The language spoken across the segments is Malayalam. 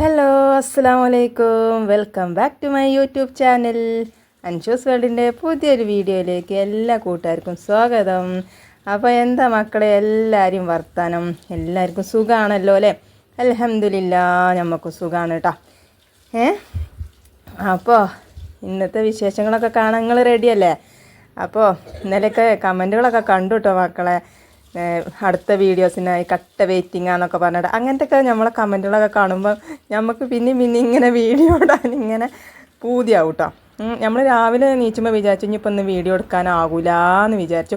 ഹലോ അസ്സാം വലൈക്കും welcome back to my YouTube channel അൻഷോസ് വേൾഡിന്റെ പുതിയൊരു വീഡിയോയിലേക്ക് എല്ലാ കൂട്ടുകാർക്കും സ്വാഗതം. അപ്പോൾ എന്താ മക്കളെ എല്ലാവരും വർത്താനം? എല്ലാവർക്കും സുഖമാണല്ലോ അല്ലേ? അലഹമില്ല നമുക്ക് സുഖമാണ് കേട്ടോ ഏ? അപ്പോൾ ഇന്നത്തെ വിശേഷങ്ങളൊക്കെ കാണാൻ നിങ്ങൾ റെഡിയല്ലേ അപ്പോൾ ഇന്നലെയൊക്കെ കമന്റുകളൊക്കെ കണ്ടു കേട്ടോ മക്കളെ. അടുത്ത വീഡിയോസിനായി കട്ട വെയിറ്റിംഗ് ആന്നൊക്കെ പറഞ്ഞിട്ട് അങ്ങനത്തെ നമ്മളെ കമന്റുകളൊക്കെ കാണുമ്പോൾ നമുക്ക് പിന്നെ പിന്നെ ഇങ്ങനെ വീഡിയോ ഇടാൻ ഇങ്ങനെ പൂതിയാവും കേട്ടോ നമ്മൾ രാവിലെ നീച്ചുമ്പോൾ വിചാരിച്ചു ഇനിയിപ്പോൾ ഒന്ന് വീഡിയോ എടുക്കാനാകൂല എന്ന് വിചാരിച്ചു.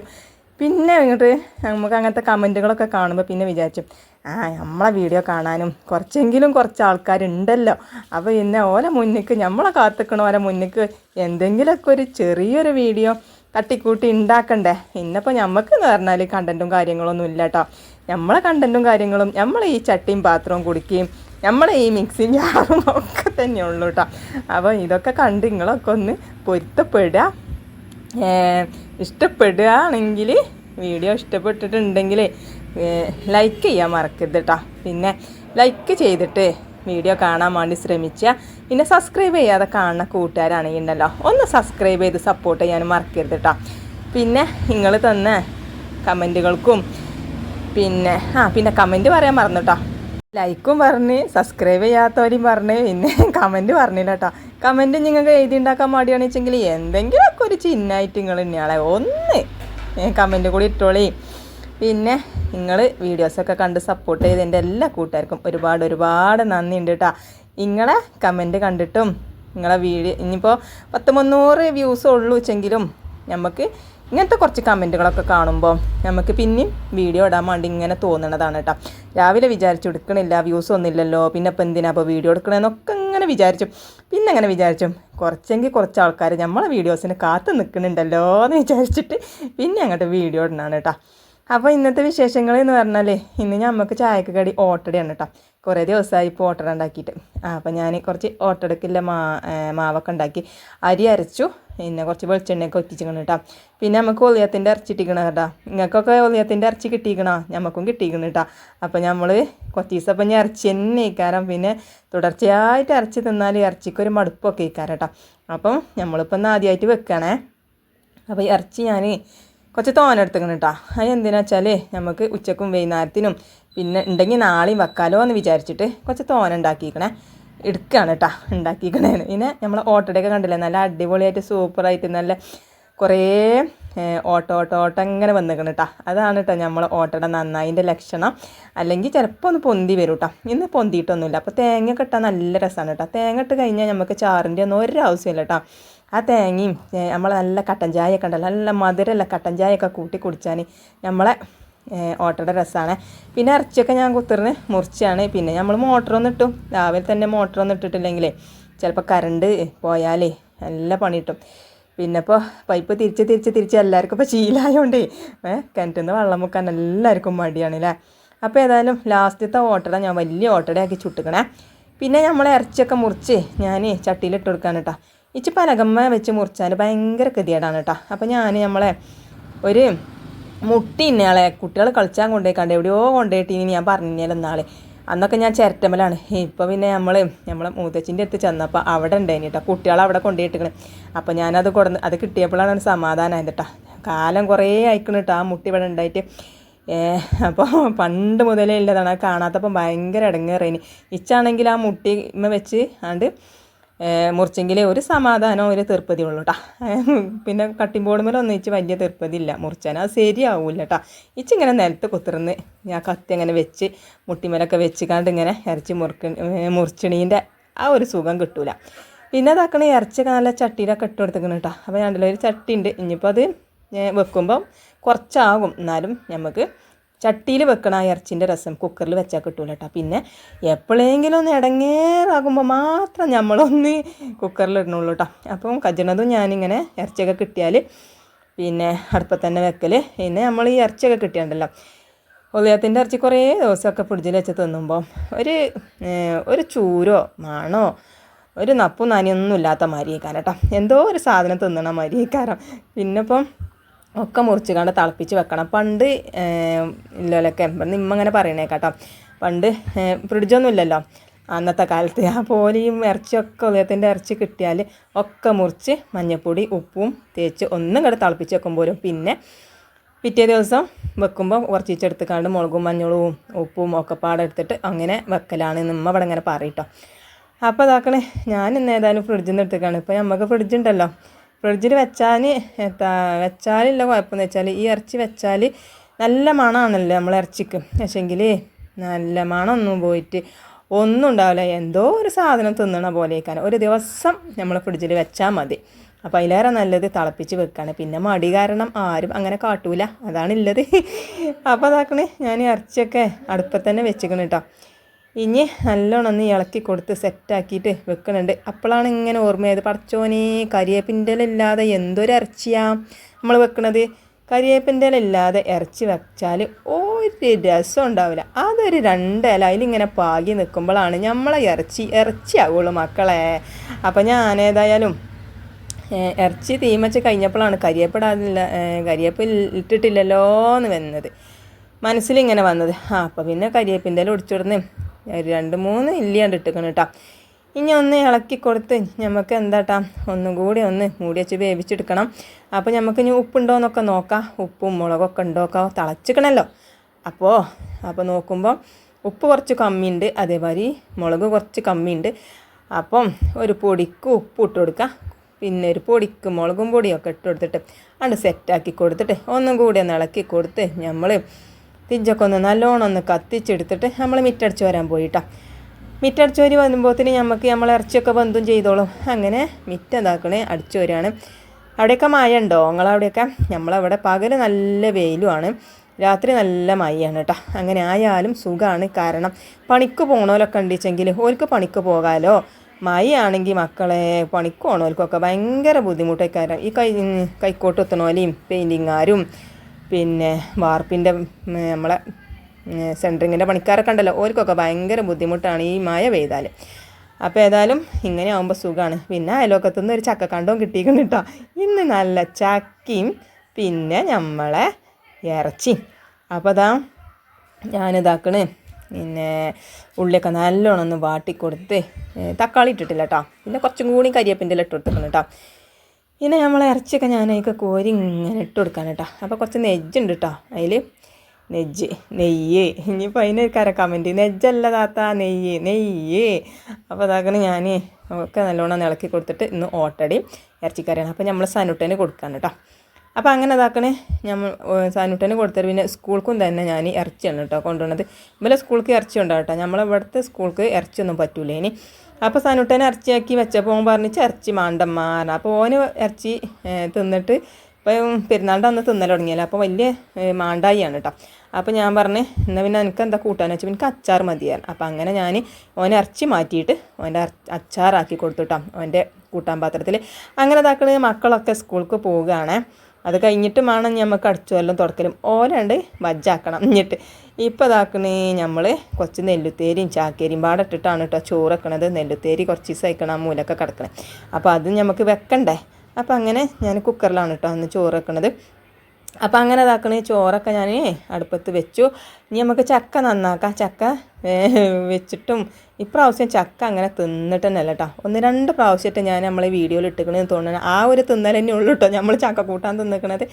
പിന്നെ ഇങ്ങോട്ട് നമുക്ക് അങ്ങനത്തെ കമന്റുകളൊക്കെ കാണുമ്പോൾ പിന്നെ വിചാരിച്ചു ആ നമ്മളെ വീഡിയോ കാണാനും കുറച്ചെങ്കിലും കുറച്ച് ആൾക്കാരുണ്ടല്ലോ അപ്പോൾ പിന്നെ ഓല മുന്നിക്ക് നമ്മളെ കാത്തുക്കണ ഓല മുന്നിക്ക് എന്തെങ്കിലുമൊക്കെ ഒരു ചെറിയൊരു വീഡിയോ തട്ടിക്കൂട്ടി ഉണ്ടാക്കണ്ടേ ഇന്നിപ്പോൾ നമുക്ക് എന്ന് പറഞ്ഞാൽ കണ്ടന്റും കാര്യങ്ങളൊന്നും ഇല്ല കേട്ടോ നമ്മളെ കണ്ടന്റും കാര്യങ്ങളും നമ്മൾ ഈ ചട്ടിയും പാത്രവും കുടിക്കുകയും നമ്മളെ ഈ മിക്സിയും ജാറും ഒക്കെ തന്നെ ഉള്ളൂ കേട്ടോ അപ്പോൾ ഇതൊക്കെ കണ്ട് നിങ്ങളൊക്കെ ഒന്ന് പൊരുത്തപ്പെടുക. ഇഷ്ടപ്പെടുകയാണെങ്കിൽ വീഡിയോ ഇഷ്ടപ്പെട്ടിട്ടുണ്ടെങ്കിൽ ലൈക്ക് ചെയ്യാൻ മറക്കരുത് കേട്ടോ പിന്നെ ലൈക്ക് ചെയ്തിട്ട് വീഡിയോ കാണാൻ വേണ്ടി ശ്രമിക്കുക പിന്നെ സബ്സ്ക്രൈബ് ചെയ്യാതെ കാണുന്ന കൂട്ടുകാരാണെങ്കിൽ ഉണ്ടല്ലോ ഒന്ന് സബ്സ്ക്രൈബ് ചെയ്ത് സപ്പോർട്ട് ചെയ്യാൻ മറക്കരുത് കേട്ടോ പിന്നെ നിങ്ങൾ തന്ന കമന്റുകൾക്കും പിന്നെ ആ പിന്നെ കമന്റ് പറയാൻ മറന്നു കേട്ടോ ലൈക്കും പറഞ്ഞ് സബ്സ്ക്രൈബ് ചെയ്യാത്തവരും പറഞ്ഞ് പിന്നെ കമന്റ് പറഞ്ഞില്ല കേട്ടോ കമന്റ് നിങ്ങൾക്ക് എഴുതി ഉണ്ടാക്കാൻ മടിയാണെന്ന് വെച്ചെങ്കിൽ എന്തെങ്കിലുമൊക്കെ ഒരു ചിഹ്നമായിട്ട് നിങ്ങൾ ഇന്നയാളെ ഒന്ന് കമന്റ് കൂടി ഇട്ടോളി. പിന്നെ നിങ്ങൾ വീഡിയോസൊക്കെ കണ്ട് സപ്പോർട്ട് ചെയ്ത് എന്റെ എല്ലാ കൂട്ടുകാർക്കും ഒരുപാട് ഒരുപാട് നന്ദിയുണ്ട് കേട്ടോ നിങ്ങളെ കമന്റ് കണ്ടിട്ടും നിങ്ങളെ വീഡിയോ ഇനിയിപ്പോൾ പത്ത് മുന്നൂറ് വ്യൂസ് ഉള്ളൂ വെച്ചെങ്കിലും നമുക്ക് ഇങ്ങനത്തെ കുറച്ച് കമന്റുകളൊക്കെ കാണുമ്പോൾ നമുക്ക് പിന്നെയും വീഡിയോ ഇടാൻ വേണ്ടി ഇങ്ങനെ തോന്നണതാണ് കേട്ടോ രാവിലെ വിചാരിച്ചു എടുക്കണില്ല വ്യൂസ് ഒന്നുമില്ലല്ലോ പിന്നെ ഇപ്പം എന്തിനാ അപ്പോൾ വീഡിയോ എടുക്കണമെന്നൊക്കെ ഇങ്ങനെ വിചാരിച്ചു. പിന്നെ അങ്ങനെ വിചാരിച്ചു കുറച്ചെങ്കിൽ കുറച്ച് ആൾക്കാർ നമ്മളെ വീഡിയോസിന് കാത്തു നിൽക്കുന്നുണ്ടല്ലോ എന്ന് വിചാരിച്ചിട്ട് പിന്നെ അങ്ങോട്ട് വീഡിയോ ഇടണാണ് കേട്ടോ അപ്പോൾ ഇന്നത്തെ വിശേഷങ്ങൾ എന്ന് പറഞ്ഞാൽ ഇന്ന് നമുക്ക് ചായക്ക് കടി ഓട്ടടയാണ് കേട്ടോ കുറേ ദിവസമായി ഇപ്പോൾ ഓട്ടട ഉണ്ടാക്കിയിട്ട്. അപ്പോൾ ഞാൻ കുറച്ച് ഓട്ടടക്കില്ല മാ മാവൊക്കെ ഉണ്ടാക്കി അരി അരച്ചു പിന്നെ കുറച്ച് വെളിച്ചെണ്ണയൊക്കെ ഒറ്റിച്ചിക്കണം കേട്ടോ പിന്നെ നമുക്ക് ഒളിയത്തിന്റെ ഇറച്ചി കിട്ടിക്കണം കേട്ടോ നിങ്ങൾക്കൊക്കെ ഒളിയത്തിന്റെ ഇറച്ചി കിട്ടിക്കണോ? നമുക്കും കിട്ടിക്കണം കേട്ടോ അപ്പോൾ നമ്മൾ കുറച്ച് ദിവസം അപ്പം ഞാൻ ഇറച്ചി തന്നെ ഇക്കാരം പിന്നെ തുടർച്ചയായിട്ട് ഇറച്ചി തിന്നാൽ ഇറച്ചിക്കൊരു മടുപ്പൊക്കെ ഇക്കാരം കേട്ടോ അപ്പം നമ്മളിപ്പോൾ ഒന്ന് ആദ്യമായിട്ട് വെക്കണേ. അപ്പോൾ ഇറച്ചി ഞാൻ കുറച്ച് തോന എടുത്തേക്കണം കേട്ടോ അത് എന്തിനാ വെച്ചാൽ നമുക്ക് ഉച്ചക്കും വൈകുന്നേരത്തിനും പിന്നെ ഉണ്ടെങ്കിൽ നാളെയും വെക്കാലോ എന്ന് വിചാരിച്ചിട്ട് കുറച്ച് തോന ഉണ്ടാക്കിയിരിക്കണേ എടുക്കുകയാണ് കേട്ടോ ഉണ്ടാക്കിയിരിക്കണേ പിന്നെ നമ്മൾ ഓട്ടോടെയൊക്കെ കണ്ടില്ലേ? നല്ല അടിപൊളിയായിട്ട് സൂപ്പറായിട്ട് നല്ല കുറേ ഓട്ടോ ഓട്ടോ ഓട്ടോ ഇങ്ങനെ വന്നിരിക്കണം കേട്ടോ അതാണ് കേട്ടോ നമ്മൾ ഓട്ടോടെ നന്നായിന്റെ ലക്ഷണം. അല്ലെങ്കിൽ ചിലപ്പോൾ ഒന്ന് പൊന്തി വരും കേട്ടോ ഇന്ന് പൊന്തിയിട്ടൊന്നുമില്ല അപ്പോൾ തേങ്ങ ഇട്ടാൽ നല്ല രസമാണ് കേട്ടോ തേങ്ങ ഇട്ട് കഴിഞ്ഞാൽ നമുക്ക് ചാറിന്റെ ഒന്നും ഒരു ആവശ്യമില്ല കേട്ടോ ആ തേങ്ങയും നമ്മൾ നല്ല കട്ടൻ ചായ ഒക്കെ ഉണ്ടല്ലോ നല്ല മധുരമല്ല കട്ടൻ ചായ ഒക്കെ കൂട്ടി കുടിച്ചാൽ നമ്മളെ ഓട്ടയുടെ രസമാണ് പിന്നെ ഇറച്ചിയൊക്കെ ഞാൻ കുത്തിറിന് മുറിച്ചാണ്. പിന്നെ നമ്മൾ മോട്ടറൊന്നും ഇട്ടും. രാവിലെ തന്നെ മോട്ടറൊന്നും ഇട്ടിട്ടില്ലെങ്കിലേ ചിലപ്പോൾ കറണ്ട് പോയാലേ നല്ല പണി കിട്ടും. പിന്നെ ഇപ്പോൾ പൈപ്പ് തിരിച്ച് തിരിച്ച് തിരിച്ച് എല്ലാവർക്കും ഇപ്പോൾ ശീലമായതുകൊണ്ടേ കിണറ്റിൽ നിന്ന് വെള്ളം മുക്കാൻ എല്ലാവർക്കും മടിയാണ് അല്ലേ അപ്പോൾ ഏതായാലും ലാസ്റ്റത്തെ ഓട്ടട ഞാൻ വലിയ ഓട്ടടയാക്കി ചുട്ടുക്കണേ. പിന്നെ നമ്മൾ ഇറച്ചിയൊക്കെ മുറിച്ച് ഞാൻ ചട്ടിയിലിട്ട് കൊടുക്കാൻ കേട്ടോ ഇച്ചി പലകമ്മ വെച്ച് മുറിച്ചാൽ ഭയങ്കര കൃതിയേടാണ് കേട്ടോ അപ്പോൾ ഞാൻ നമ്മളെ ഒരു മുട്ടി ഇന്നയാളെ കുട്ടികൾ കളിച്ചാൻ കൊണ്ടുപോയിക്കാണ്ട് എവിടെയോ കൊണ്ടുപോയിട്ടിനി ഞാൻ പറഞ്ഞാലും നാളെ അന്നൊക്കെ ഞാൻ ചിരട്ടമ്മലാണ്. ഇപ്പോൾ പിന്നെ നമ്മൾ നമ്മളെ മൂത്തച്ഛന്റെ അടുത്ത് ചെന്നപ്പോൾ അവിടെ ഉണ്ടായിന് കേട്ടോ കുട്ടികളെ അവിടെ കൊണ്ടുപോയിട്ട് അപ്പോൾ ഞാനത് കൊടുന്ന് അത് കിട്ടിയപ്പോഴാണ് സമാധാനമായത് കേട്ടോ കാലം കുറേ അയക്കണം കേട്ടോ ആ മുട്ടി ഇവിടെ ഉണ്ടായിട്ട് അപ്പോൾ പണ്ട് മുതലേ ഉള്ളതാണ് കാണാത്തപ്പം ഭയങ്കര ഇടങ്ങേറേന് ഇച്ചാണെങ്കിൽ ആ മുട്ടി വെച്ച് ആണ്ട് മുറിച്ചെങ്കിൽ ഒരു സമാധാനം ഒരു തീർപ്പതി ഉള്ളൂ കേട്ടോ പിന്നെ കട്ടിംഗ് ബോർഡ് ഒന്നിച്ച് വലിയ തീർപ്പതി ഇല്ല മുറിച്ചാൽ അത് ശരിയാവില്ല കേട്ടോ ഇച്ചിങ്ങനെ നിലത്ത് കുത്തിർന്ന് ഞാൻ കത്തി അങ്ങനെ വെച്ച് മുട്ടിമേലൊക്കെ വെച്ച് കണ്ട് ഇങ്ങനെ ഇറച്ചി മുറുക്ക മുറിച്ചണീന്റെ ആ ഒരു സുഖം കിട്ടൂല. പിന്നെ അതാക്കണ ഇറച്ചി നല്ല ചട്ടിയിലൊക്കെ ഇട്ട് കൊടുത്തേക്കണം കേട്ടോ അപ്പോൾ രണ്ടിലൊരു ഒരു ചട്ടി ഉണ്ട് ഇനിയിപ്പോൾ അത് വെക്കുമ്പം കുറച്ചാകും. എന്നാലും നമുക്ക് ചട്ടിയിൽ വെക്കണ ആ ഇറച്ചിന്റെ രസം കുക്കറിൽ വെച്ചാൽ കിട്ടൂല കേട്ടോ പിന്നെ എപ്പോഴെങ്കിലും ഒന്ന് ഇടങ്ങേറാകുമ്പോൾ മാത്രം നമ്മളൊന്ന് കുക്കറിൽ ഇടണുള്ളൂ കേട്ടോ അപ്പം കജണതും ഞാനിങ്ങനെ ഇറച്ചിയൊക്കെ കിട്ടിയാൽ പിന്നെ അടുപ്പത്ത് തന്നെ വെക്കൽ പിന്നെ നമ്മൾ ഈ ഇറച്ചിയൊക്കെ കിട്ടിയുണ്ടല്ലോ. ഉദയത്തിന്റെ ഇറച്ചി കുറേ ദിവസമൊക്കെ ഫ്രിഡ്ജിൽ വെച്ച് തിന്നുമ്പോൾ ഒരു ഒരു ചൂരോ മണോ ഒരു നപ്പും നാനിയൊന്നും ഇല്ലാത്ത മാരിയേക്കാരം കേട്ടോ എന്തോ ഒരു സാധനം തിന്നണ മാരിയേക്കാരം പിന്നെ ഇപ്പം ഒക്കെ മുറിച്ച് കണ്ട് തിളപ്പിച്ച് വെക്കണം. പണ്ട് ഇല്ലൊക്കെ നിമ്മ ഇങ്ങനെ പറയണേ കേട്ടോ പണ്ട് ഫ്രിഡ്ജൊന്നും ഇല്ലല്ലോ അന്നത്തെ കാലത്ത് ആ പോലെയും ഇറച്ചിയൊക്കെ ഉദയത്തിന്റെ ഇറച്ചി കിട്ടിയാൽ ഒക്കെ മുറിച്ച് മഞ്ഞൾപ്പൊടി ഉപ്പും തേച്ച് ഒന്നും കൂടെ തിളപ്പിച്ച് വെക്കുമ്പോഴും പിന്നെ പിറ്റേ ദിവസം വെക്കുമ്പോൾ ഉറച്ചിച്ചെടുത്ത് കണ്ട് മുളകും മഞ്ഞളും ഉപ്പും ഒക്കെ പാടെ എടുത്തിട്ട് അങ്ങനെ വെക്കലാണ് നിമ്മ ഇവിടെ ഇങ്ങനെ പറയട്ടോ. അപ്പോൾ അതാക്കണേ ഞാൻ ഇന്ന് ഏതായാലും ഫ്രിഡ്ജിൽ നിന്ന് എടുത്തേക്കാണ്. ഇപ്പോൾ നമുക്ക് ഫ്രിഡ്ജ് ഉണ്ടല്ലോ. ഫ്രിഡ്ജിൽ വെച്ചാൽ എത്താ വെച്ചാലില്ല കുഴപ്പമെന്ന് വെച്ചാൽ ഈ ഇറച്ചി വെച്ചാൽ നല്ല മണമാണല്ലോ നമ്മൾ ഇറച്ചിക്ക്. പക്ഷേങ്കിൽ നല്ല മണമൊന്നും പോയിട്ട് ഒന്നും ഉണ്ടാവില്ല. എന്തോ ഒരു സാധനം തിന്നണ പോലെയൊക്കെ ഒരു ദിവസം നമ്മൾ ഫ്രിഡ്ജിൽ വെച്ചാൽ മതി. അപ്പോൾ അതിലേറെ നല്ലത് തിളപ്പിച്ച് വെക്കുകയാണ് പിന്നെ മടി കാരണം ആരും അങ്ങനെ കാട്ടൂല. അതാണുള്ളത്. അപ്പോൾ അതാക്കണേ. ഞാൻ ഇറച്ചിയൊക്കെ അടുപ്പത്തന്നെ വെച്ചിക്കണം കേട്ടോ ഇനി നല്ലോണം ഒന്ന് ഇളക്കി കൊടുത്ത് സെറ്റാക്കിയിട്ട് വെക്കുന്നുണ്ട് അപ്പോഴാണ് ഇങ്ങനെ ഓർമ്മയത് പടച്ചോനെ കരിയേപ്പിന്റെ ഇല്ലാതെ എന്തൊരു ഇറച്ചിയാ നമ്മൾ വെക്കണത്? കരിയേപ്പിന്റെ ഇല്ലാതെ ഇറച്ചി വെച്ചാൽ ഒരു രസം ഉണ്ടാവില്ല. അതൊരു രണ്ട് ഇല അതിലിങ്ങനെ പാകി നിൽക്കുമ്പോഴാണ് നമ്മളെ ഇറച്ചി ഇറച്ചിയാവുള്ളൂ മക്കളെ. അപ്പോൾ ഞാനേതായാലും ഇറച്ചി തീമച്ച് കഴിഞ്ഞപ്പോഴാണ് കരിയേപ്പിടാതില്ല കരിയേപ്പ് ഇട്ടിട്ടില്ലല്ലോ എന്ന് വന്നത്. മനസ്സിലിങ്ങനെ വന്നത്. ആ അപ്പോൾ പിന്നെ കരിയേപ്പിന്റെ ഒടിച്ചിടുന്ന്. രണ്ട് മൂന്ന് ഇല്ലിയാണ്ട് ഇട്ടിക്കണം കേട്ടോ ഇനി ഒന്ന് ഇളക്കി കൊടുത്ത് നമുക്ക് എന്താട്ടാ? ഒന്നും കൂടി ഒന്ന് മൂടി വെച്ച് വേവിച്ചെടുക്കണം. അപ്പോൾ നമുക്ക് ഇനി ഉപ്പുണ്ടോ എന്നൊക്കെ നോക്കാം. ഉപ്പും മുളകൊക്കെ ഉണ്ടോ ഒക്കെ തിളച്ചിക്കണമല്ലോ അപ്പോൾ അപ്പോൾ നോക്കുമ്പോൾ ഉപ്പ് കുറച്ച് കമ്മിയുണ്ട്. അതേമാതിരി മുളക് കുറച്ച് കമ്മിയുണ്ട്. അപ്പം ഒരു പൊടിക്ക് ഉപ്പ് ഇട്ട് കൊടുക്കുക പിന്നെ ഒരു പൊടിക്ക് മുളകും പൊടിയൊക്കെ ഇട്ട് കൊടുത്തിട്ട് അത് സെറ്റാക്കി കൊടുത്തിട്ട് ഒന്നും കൂടി ഒന്ന് ഇളക്കി കൊടുത്ത് നമ്മൾ തിഞ്ചൊക്കെ ഒന്ന് നല്ലോണം ഒന്ന് കത്തിച്ചെടുത്തിട്ട് നമ്മൾ മിറ്റടിച്ച് വരാൻ പോയിട്ടോ. മിറ്റടിച്ച് വരി വരുമ്പോഴത്തേന് നമുക്ക് നമ്മൾ ഇറച്ചിയൊക്കെ ബന്ധം ചെയ്തോളും. അങ്ങനെ മിറ്റ അടിച്ചു വരികയാണ്. അവിടെയൊക്കെ മഴ ഉണ്ടോ നിങ്ങളവിടെയൊക്കെ? നമ്മളവിടെ പകൽ നല്ല വെയിലുമാണ്. രാത്രി നല്ല മഴയാണ് കേട്ടോ. അങ്ങനെ ആയാലും സുഖമാണ് കാരണം പണിക്ക് പോകണോലൊക്കെ ഉണ്ടിച്ചെങ്കിൽ ഓർക്ക് പണിക്ക് പോകാമല്ലോ മഴയാണെങ്കിൽ മക്കളെ പണിക്ക് പോകണോൽക്കൊക്കെ ഭയങ്കര ബുദ്ധിമുട്ടേക്കാരം. ഈ കൈ കൈക്കോട്ട് എത്തണോലെയും പെയിന്റിങ്ങാരും പിന്നെ വാർപ്പിന്റെ നമ്മളെ സെന്ററിങ്ങിന്റെ പണിക്കാരൊക്കെ ഉണ്ടല്ലോ ഓർക്കൊക്കെ ഭയങ്കര ബുദ്ധിമുട്ടാണ് ഈ മഴ പെയ്താൽ അപ്പോൾ ഏതായാലും ഇങ്ങനെ ആകുമ്പോൾ സുഖമാണ് പിന്നെ അയലോക്കത്തുനിന്ന് ഒരു ചക്ക കണ്ടവും കിട്ടിയിരിക്കുന്നു കേട്ടോ. ഇന്ന് നല്ല ചക്കയും പിന്നെ നമ്മളെ ഇറച്ചി അപ്പോൾ അതാ ഞാനിതാക്കണ്. പിന്നെ ഉള്ളിയൊക്കെ നല്ലോണം ഒന്ന് വാട്ടിക്കൊടുത്ത് തക്കാളി ഇട്ടിട്ടില്ല കേട്ടോ. പിന്നെ കുറച്ചും കൂടി കരിയപ്പിന്റെ ഇട്ട് കൊടുത്തിട്ടുണ്ട് കേട്ടോ. പിന്നെ നമ്മൾ ഇറച്ചിയൊക്കെ ഞാൻ അതിലേക്ക് കോരി ഇങ്ങനെ ഇട്ട് കൊടുക്കാൻ കേട്ടോ അപ്പോൾ കുറച്ച് നെജ്ജുണ്ട് കേട്ടോ അതിൽ നെജ്ജ് നെയ്യ്. ഇനിയിപ്പോൾ അതിന് കര വേണ്ടി നെജ്ജല്ല താത്ത നെയ്യ് നെയ്യ്. അപ്പോൾ അതാകണം ഞാൻ ഒക്കെ നല്ലോണം ഇളക്കി കൊടുത്തിട്ട് ഇന്ന് ഓട്ടടി ഇറച്ചിക്കറിയാണ്. അപ്പോൾ നമ്മൾ സനുട്ടന് കൊടുക്കാൻ കേട്ടോ അപ്പോൾ അങ്ങനെ ഇതാക്കണേ നമ്മൾ സാനുട്ടന് കൊടുത്തത് പിന്നെ സ്കൂൾക്കും തന്നെ ഞാൻ ഇറച്ചിയാണ് കേട്ടോ കൊണ്ടുവന്നത്. ഇവലെ സ്കൂൾക്ക് ഇറച്ചി ഉണ്ടാവും കേട്ടോ നമ്മളെ ഇവിടുത്തെ സ്കൂൾക്ക് ഇറച്ചിയൊന്നും പറ്റൂല ഇനി. അപ്പോൾ സാനുട്ടനെ ഇറച്ചിയാക്കി വെച്ചപ്പോൾ ഓൻ പറഞ്ഞിച്ച് ഇറച്ചി മാണ്ടമ്മാറ അപ്പോൾ ഓന് ഇറച്ചി തിന്നിട്ട് ഇപ്പം പെരുന്നാളിന്റെ അന്ന് തിന്നൽ തുടങ്ങിയല്ലോ. അപ്പോൾ വലിയ മാണ്ടായിയാണ് കേട്ടോ. അപ്പോൾ ഞാൻ പറഞ്ഞേ എന്നാൽ പിന്നെ എനിക്ക് എന്താ കൂട്ടാന്ന് വെച്ചാൽ എനിക്ക് അച്ചാർ മതിയായിരുന്നു അപ്പോൾ അങ്ങനെ ഞാൻ ഓനെ ഇറച്ചി മാറ്റിയിട്ട് ഓന്റെ അച്ചാറാക്കി കൊടുത്തു കേട്ടോ ഓന്റെ കൂട്ടാൻ പാത്രത്തിൽ. അങ്ങനെ ഇതാക്കണ മക്കളൊക്കെ സ്കൂൾക്ക് പോവുകയാണ്. അത് കഴിഞ്ഞിട്ട് വേണം നമുക്ക് അടിച്ചു വല്ലതും തുടക്കലും. ഓരണ്ട് വജ്ജാക്കണം. എന്നിട്ട് ഇപ്പോൾ ഇതാക്കണേ നമ്മൾ കുറച്ച് നെല്ലുത്തേരിയും ചാക്കേരിയും പാടെ ഇട്ടിട്ടാണ് കേട്ടോ ചോറ് വെക്കണത് നെല്ലുത്തേരി കുറച്ച് ദിവസം അയക്കണം മൂലൊക്കെ കിടക്കണേ. അപ്പോൾ അത് നമുക്ക് വെക്കണ്ടേ? അപ്പോൾ അങ്ങനെ ഞാൻ കുക്കറിലാണ് കേട്ടോ അന്ന് ചോറ് വെക്കണത്. അപ്പം അങ്ങനെ ഇതാക്കണ ചോറൊക്കെ ഞാൻ അടുപ്പത്ത് വെച്ചു. ഇനി നമുക്ക് ചക്ക നന്നാക്കാം. ചക്ക വെച്ചിട്ടും ഇപ്രാവശ്യം ചക്ക അങ്ങനെ തിന്നിട്ട് തന്നെ അല്ല കേട്ടോ ഒന്ന് രണ്ട് പ്രാവശ്യമായിട്ട് ഞാൻ നമ്മളെ വീഡിയോയിൽ ഇട്ടിക്കണെന്ന് തോന്നുന്നു. ആ ഒരു തിന്നൽ തന്നെ ഉള്ളൂ കേട്ടോ നമ്മൾ ചക്ക കൂട്ടാൻ തിന്നിക്കണത്.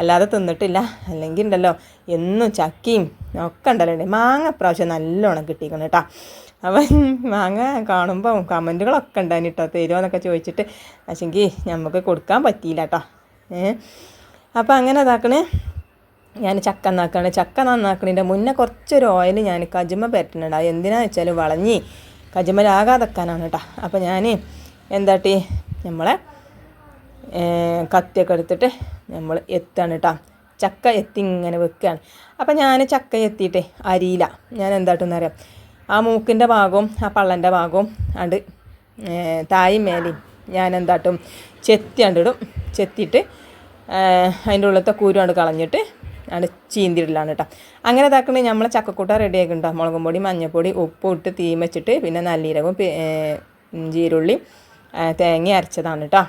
അല്ലാതെ തിന്നിട്ടില്ല. അല്ലെങ്കിൽ ഉണ്ടല്ലോ എന്നും ചക്കയും ഒക്കെ ഉണ്ടല്ലോ മാങ്ങ പ്രാവശ്യം നല്ലോണം കിട്ടിക്കണം കേട്ടോ അവൻ മാങ്ങ കാണുമ്പോൾ കമന്റുകളൊക്കെ ഉണ്ടായിരുന്നു കേട്ടോ തരുമോ എന്നൊക്കെ ചോദിച്ചിട്ട്. പക്ഷെങ്കിൽ നമുക്ക് കൊടുക്കാൻ പറ്റിയില്ല കേട്ടോ ഏഹ് അപ്പോൾ അങ്ങനെ ഇതാക്കണേ. ഞാൻ ചക്ക നന്നാക്കുകയാണ് ചക്ക നന്നാക്കണതിന്റെ മുന്നേ കുറച്ചൊരു ഓയിൽ ഞാൻ കജുമ പരട്ടുന്നുണ്ട് അത് എന്തിനാന്ന് വെച്ചാൽ വളഞ്ഞി കജുമലാകാതെക്കാനാണ് കേട്ടോ അപ്പോൾ ഞാൻ എന്താട്ടി? നമ്മളെ കത്തിയൊക്കെ എടുത്തിട്ട് നമ്മൾ എത്താണ് കേട്ടോ ചക്ക എത്തി ഇങ്ങനെ വെക്കുകയാണ് അപ്പോൾ ഞാൻ ചക്ക എത്തിയിട്ടേ അരിയില. ഞാൻ എന്താട്ടെന്ന് അറിയാം? ആ മൂക്കിന്റെ ഭാഗവും ആ പള്ളന്റെ ഭാഗവും അണ്ട് തായും മേലെയും ഞാൻ എന്താട്ടും ചെത്തി അണ്ടിടും ചെത്തിയിട്ട് അതിന്റെ ഉള്ളത്തെ കുരു കൊണ്ട് കളഞ്ഞിട്ട് അത് ചീന്തിയിടലാണ് കേട്ടോ. അങ്ങനെ ഇതാക്കണേ നമ്മൾ ചക്കക്കൂട്ട റെഡി ആക്കുന്നുണ്ടോ മുളകും പൊടി മഞ്ഞൾപ്പൊടി ഉപ്പ് ഇട്ട് തീമച്ചിട്ട് പിന്നെ നല്ലീരകവും ജീരുള്ളി തേങ്ങ അരച്ചതാണ് കേട്ടോ.